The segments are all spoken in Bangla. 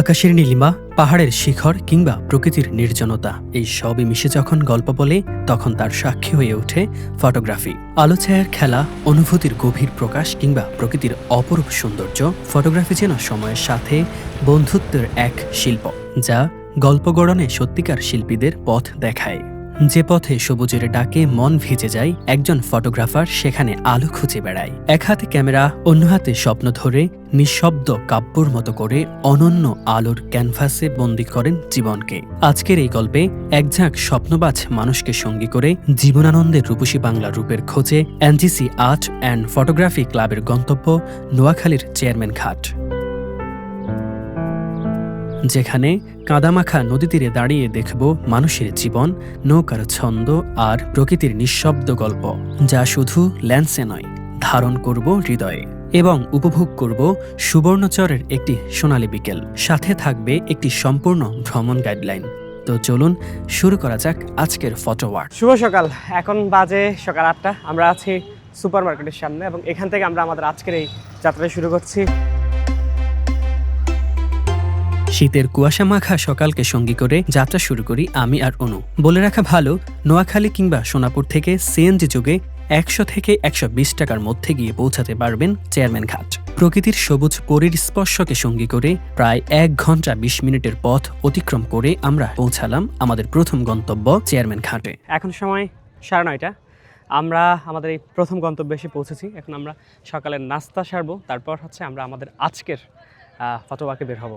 আকাশের নীলিমা, পাহাড়ের শিখর কিংবা প্রকৃতির নির্জনতা, এই সবই মিশে যখন গল্প বলে, তখন তার সাক্ষী হয়ে ওঠে ফটোগ্রাফি। আলো ছায়ার খেলা, অনুভূতির গভীর প্রকাশ কিংবা প্রকৃতির অপরূপ সৌন্দর্য, ফটোগ্রাফি যেন সময়ের সাথে বন্ধুত্বের এক শিল্প, যা গল্প গড়নে সত্যিকার শিল্পীদের পথ দেখায়। যে পথে সবুজের ডাকে মন ভিজে যায়, একজন ফটোগ্রাফার সেখানে আলো খুঁজে বেড়ায়। এক হাতে ক্যামেরা, অন্য হাতে স্বপ্ন ধরে, নিঃশব্দ কাব্যর মতো করে অনন্য আলোর ক্যানভাসে বন্দি করেন জীবনকে। আজকের এই গল্পে একঝাঁক স্বপ্নবাজ মানুষকে সঙ্গী করে জীবনানন্দের রূপসী বাংলা রূপের খোঁজে এনজিসি আর্ট অ্যান্ড ফটোগ্রাফি ক্লাবের গন্তব্য নোয়াখালীর চেয়ারম্যান ঘাট। যেখানে কাদামাখা নদী তীরে দাঁড়িয়ে দেখব মানুষের জীবন, নৌকার ছন্দ আর প্রকৃতির নিঃশব্দ গল্প, যা শুধু ল্যান্সে নয়, ধারণ করব হৃদয়ে এবং উপভোগ করব সুবর্ণচরের একটি সোনালী বিকেল। সাথে থাকবে একটি সম্পূর্ণ ভ্রমণ গাইডলাইন। তো চলুন শুরু করা যাক আজকের ফটো ওয়ার্ক শুভ সকাল। এখন বাজে সকাল আটটা। আমরা আছি সুপার মার্কেটের সামনে এবং এখান থেকে আমরা আমাদের আজকের এই যাত্রা শুরু করছি। শীতের কুয়াশা মাখা সকালকে সঙ্গী করে যাত্রা শুরু করি আমি আর অনু। বলে রাখা ভালো, নোয়াখালী কিংবা সোনাপুর থেকে সিএনজি যুগে একশো থেকে একশো বিশ টাকার মধ্যে গিয়ে পৌঁছাতে পারবেন চেয়ারম্যান ঘাট। প্রকৃতির সবুজ পরীর স্পর্শকে সঙ্গী করে প্রায় এক ঘণ্টা বিশ মিনিটের পথ অতিক্রম করে আমরা পৌঁছালাম আমাদের প্রথম গন্তব্য চেয়ারম্যান ঘাটে। এখন সময় সাড়ে নয়টা। আমরা আমাদের এই প্রথম গন্তব্যে এসে পৌঁছেছি। এখন আমরা সকালের নাস্তা সারবো, তারপর হচ্ছে আমরা আমাদের আজকের ফটোওয়াকে বের হব।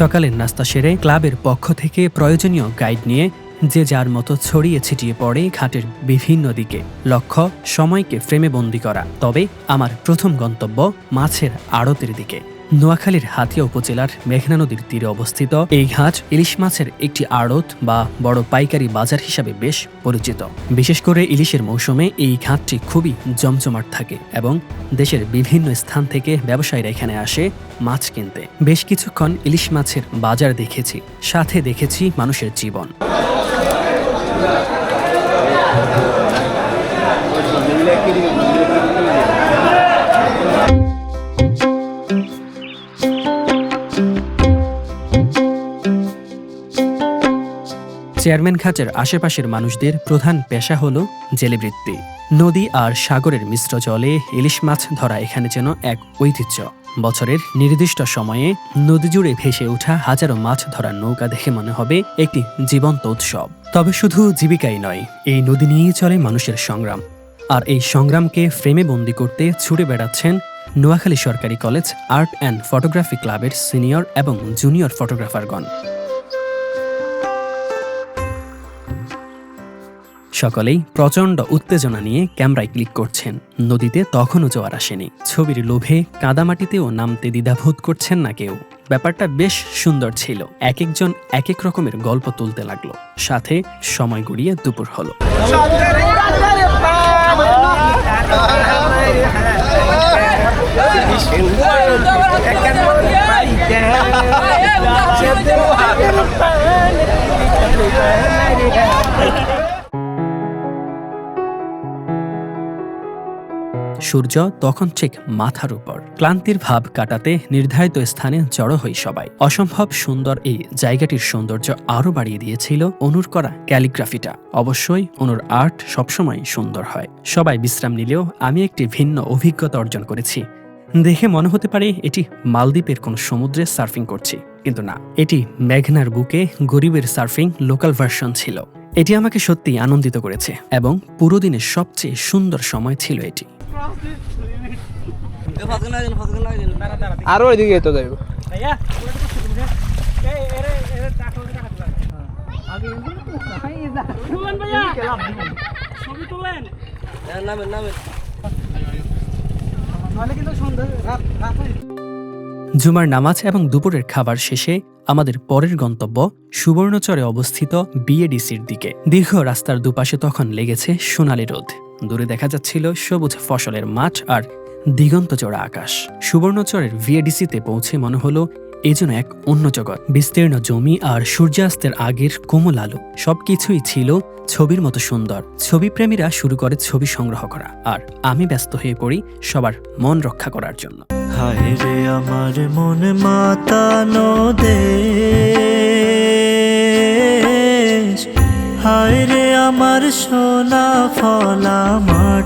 সকালের নাস্তা সেরে ক্লাবের পক্ষ থেকে প্রয়োজনীয় গাইড নিয়ে যে যার মতো ছড়িয়ে ছিটিয়ে পড়ে ঘাটের বিভিন্ন দিকে। লক্ষ্য, সময়কে ফ্রেমে বন্দি করা। তবে আমার প্রথম গন্তব্য মাছের আড়তের দিকে। নোয়াখালীর হাতিয়া উপজেলার মেঘনা নদীর তীরে অবস্থিত এই ঘাট ইলিশ মাছের একটি আড়ত বা বড় পাইকারি বাজার হিসাবে বেশ পরিচিত। বিশেষ করে ইলিশের মৌসুমে এই ঘাটটি খুবই জমজমাট থাকে এবং দেশের বিভিন্ন স্থান থেকে ব্যবসায়ীরা এখানে আসে মাছ কিনতে। বেশ কিছুক্ষণ ইলিশ মাছের বাজার দেখেছি, সাথে দেখেছি মানুষের জীবন। চেয়ারম্যান খাঁচের আশেপাশের মানুষদের প্রধান পেশা হল জেলেবৃত্তি। নদী আর সাগরের মিশ্র জলে ইলিশ মাছ ধরা এখানে যেন এক ঐতিহ্য। বছরের নির্দিষ্ট সময়ে নদী জুড়ে ভেসে ওঠা হাজারো মাছ ধরার নৌকা দেখে মনে হবে একটি জীবন্ত উৎসব। তবে শুধু জীবিকাই নয়, এই নদী নিয়েই চলে মানুষের সংগ্রাম। আর এই সংগ্রামকে ফ্রেমে বন্দি করতে ছুটে বেড়াচ্ছেন নোয়াখালী সরকারি কলেজ আর্ট অ্যান্ড ফটোগ্রাফি ক্লাবের সিনিয়র এবং জুনিয়র ফটোগ্রাফারগণ। সকলেই প্রচণ্ড উত্তেজনা নিয়ে ক্যামেরায় ক্লিক করছেন নদীতে তখনও জোয়ার আসেনি ছবির লোভে কাদামাটিতেও নামতে দ্বিধাবোধ করছেন না কেউ ব্যাপারটা বেশ সুন্দর ছিল এক একজন এক এক রকমের গল্প তুলতে লাগল সাথে সময় গড়িয়ে দুপুর হলো সূর্য তখন ঠিক মাথার উপর। ক্লান্তির ভাব কাটাতে নির্ধারিত স্থানে জড়ো হই সবাই। অসম্ভব সুন্দর এই জায়গাটির সৌন্দর্য আরও বাড়িয়ে দিয়েছিল অনুর করা ক্যালিগ্রাফিটা। অবশ্যই অনুর আর্ট সবসময় সুন্দর হয়। সবাই বিশ্রাম নিলেও আমি একটি ভিন্ন অভিজ্ঞতা অর্জন করেছি। দেখে মনে হতে পারে এটি মালদ্বীপের কোন সমুদ্রে সার্ফিং করছি, কিন্তু না। এটি মেঘনার বুকে গরিবের সার্ফিং লোকাল ভার্সন ছিল। এটি আমাকে সত্যি আনন্দিত করেছে এবং পুরো দিনের সবচেয়ে সুন্দর সময় ছিল এটি। আরও ওইদিকে তো যাইব। জুমার নামাজ এবং দুপুরের খাবার শেষে আমাদের পরের গন্তব্য সুবর্ণচরে অবস্থিত বিএডিসির দিকে। দীর্ঘ রাস্তার দুপাশে তখন লেগেছে সোনালি রোদ। দূরে দেখা যাচ্ছিল সবুজ ফসলের মাঠ আর দিগন্ত চড়া আকাশ। সুবর্ণচরের ভিএডিসিতে পৌঁছে মনে হলো, এ যেন এক অন্য জগৎ। বিস্তীর্ণ জমি আর সূর্যাস্তের আগের কোমল আলো। সবকিছুই ছিল ছবির মতো সুন্দর। ছবিপ্রেমীরা শুরু করে ছবি সংগ্রহ করা। আর আমি ব্যস্ত হয়ে পড়ি সবার মন রক্ষা করার জন্য। হায় রে আমার মন দেশ। হায় রে আমার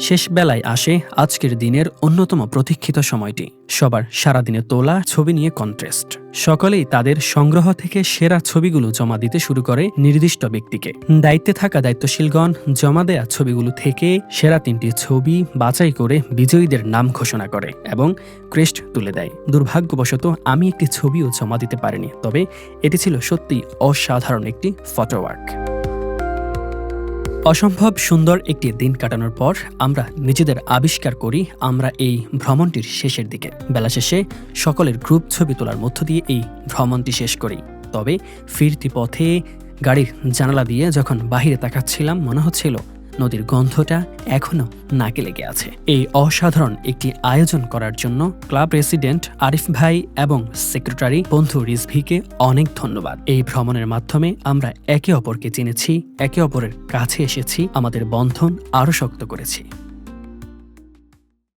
শেষ বেলায় আসে আজকের দিনের অন্যতম প্রতীক্ষিত সময়টি। সবার সারাদিনে তোলা ছবি নিয়ে কন্ট্রেস্ট সকলেই তাদের সংগ্রহ থেকে সেরা ছবিগুলো জমা দিতে শুরু করে নির্দিষ্ট ব্যক্তিকে। দায়িত্বে থাকা দায়িত্বশীলগণ জমা দেয়া ছবিগুলো থেকে সেরা তিনটি ছবি বাছাই করে বিজয়ীদের নাম ঘোষণা করে এবং ক্রেস্ট তুলে দেয়। দুর্ভাগ্যবশত আমি একটি ছবিও জমা দিতে পারিনি, তবে এটি ছিল সত্যি অসাধারণ একটি ফটোওয়ার্ক অসম্ভব সুন্দর একটি দিন কাটানোর পর আমরা নিজেদের আবিষ্কার করি আমরা এই ভ্রমণটির শেষের দিকে। বেলা শেষে সকলের গ্রুপ ছবি তোলার মধ্য দিয়ে এই ভ্রমণটি শেষ করি। তবে ফিরতি পথে গাড়ির জানালা দিয়ে যখন বাহিরে তাকাচ্ছিলাম, মনে হচ্ছিল নদীর গন্ধটা এখনও নাকে লেগে আছে। এই অসাধারণ একটি আয়োজন করার জন্য ক্লাব প্রেসিডেন্ট আরিফ ভাই এবং সেক্রেটারি বন্ধু রিজভিকে অনেক ধন্যবাদ। এই ভ্রমণের মাধ্যমে আমরা একে অপরকে চিনেছি, একে অপরের কাছে এসেছি, আমাদের বন্ধন আরও শক্ত করেছি।